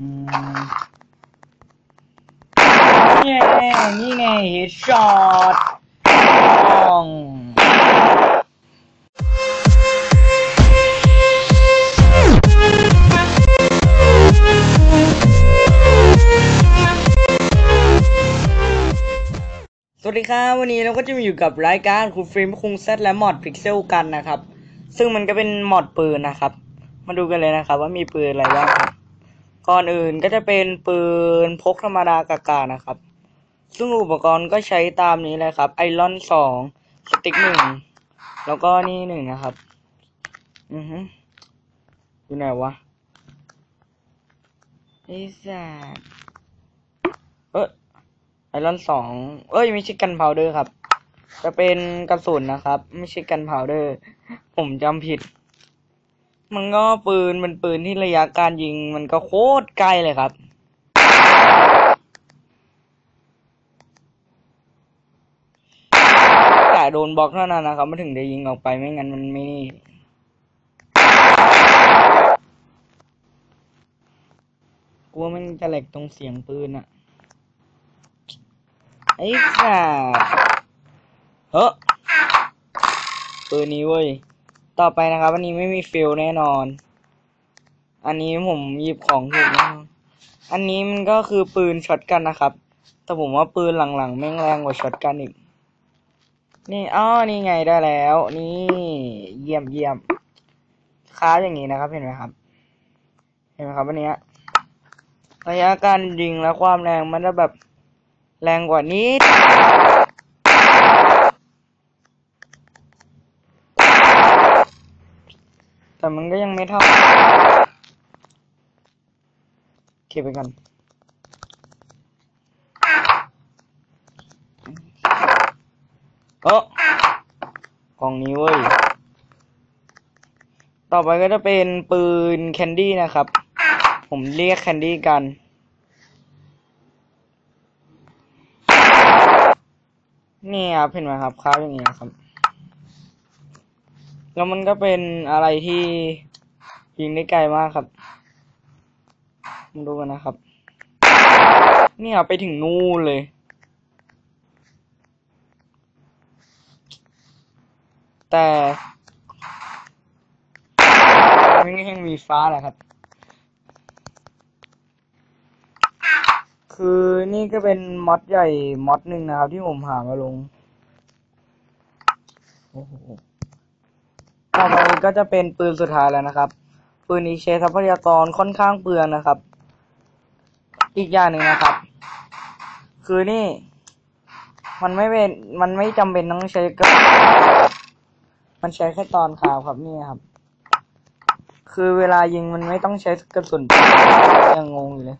นี่ไงนี่ไงเฮดช็อตอง สวัสดีครับวันนี้เราก็จะมาอยู่กับรายการคุณฟิล์มคุงเซตและมอดพิกเซลกันนะครับ ซึ่งมันก็เป็นมอดปืนนะครับ มาดูกันเลยนะครับ ว่ามีปืนอะไรบ้างครับ ก่อนอื่นก็จะเป็นปืนพกธรรมดากากานะครับ ซึ่งอุปกรณ์ก็ใช้ตามนี้เลยครับไอรอนสองสติ๊กหนึ่งแล้วก็นี่หนึ่งนะครับ อือฮึอยู่ไหนวะไอ้สัสเอ้ยไอรอนสองเอ้ยไม่ใช่กันพาวเดอร์ครับ จะเป็นกระสุนนะครับ ไม่ใช่กันพาวเดอร์ ผมจำผิด มันก็ปืนเป็นปืนที่ระยะการยิงมันก็โคตรใกลเลยครับแต่โดนบล็อกเท่านั้นนะครับมันถึงได้ยิงออกไปไม่งั้นมันไม่นี่กลัวมันจะแหลกตรงเสียงปืนอะไอ้สัสเฮ้อปืนนี้เว้ย ต่อไปนะครับอันนี้ไม่มีฟิลแน่นอน อันนี้ผมหยิบของถูกแน่นอนอันนี้มันก็คือปืนช็อตกันนะครับ แต่ผมว่าปืนหลังๆแม่งแรงกว่าช็อตกันอีก นี่อ้อนี่ไงได้แล้ว นี่เยี่ยมเยี่ยมค้าอย่างนี้นะครับเห็นไหมครับ เห็นไหมครับอันเนี้ยระยะการยิงและความแรงมันจะแบบแรงกว่านี้ แต่มันก็ยังไม่เท่าเก็บไปกันเออกล่องนี้เว้ย ต่อไปก็จะเป็นปืนแคนดี้นะครับ ผมเรียกแคนดี้กัน นี่ครับเห็นไหมครับค้าอย่างนี้นะครับ แล้วมันก็เป็นอะไรที่ยิงได้ไกลมากครับมาดูกันนะครับนี่ครับไปถึงนู่นเลย แต่ไม่ยังมีฟ้าแหละครับ คือนี่ก็เป็นมอดใหญ่มอดหนึ่งนะครับ ที่ผมหามาลง โอ้โห ต่อไปก็จะเป็นปืนสุดท้ายแล้วนะครับ ปืนนี้ใช้ทรัพยากรค่อนข้างเปลืองนะครับ อีกอย่างหนึ่งนะครับ คือนี่ มันไม่เป็นมันไม่จำเป็นต้องใช้กระมันใช้แค่ตอนข่าวครับนี่ครับ คือเวลายิงมันไม่ต้องใช้กระสุนยังงงอยู่เลย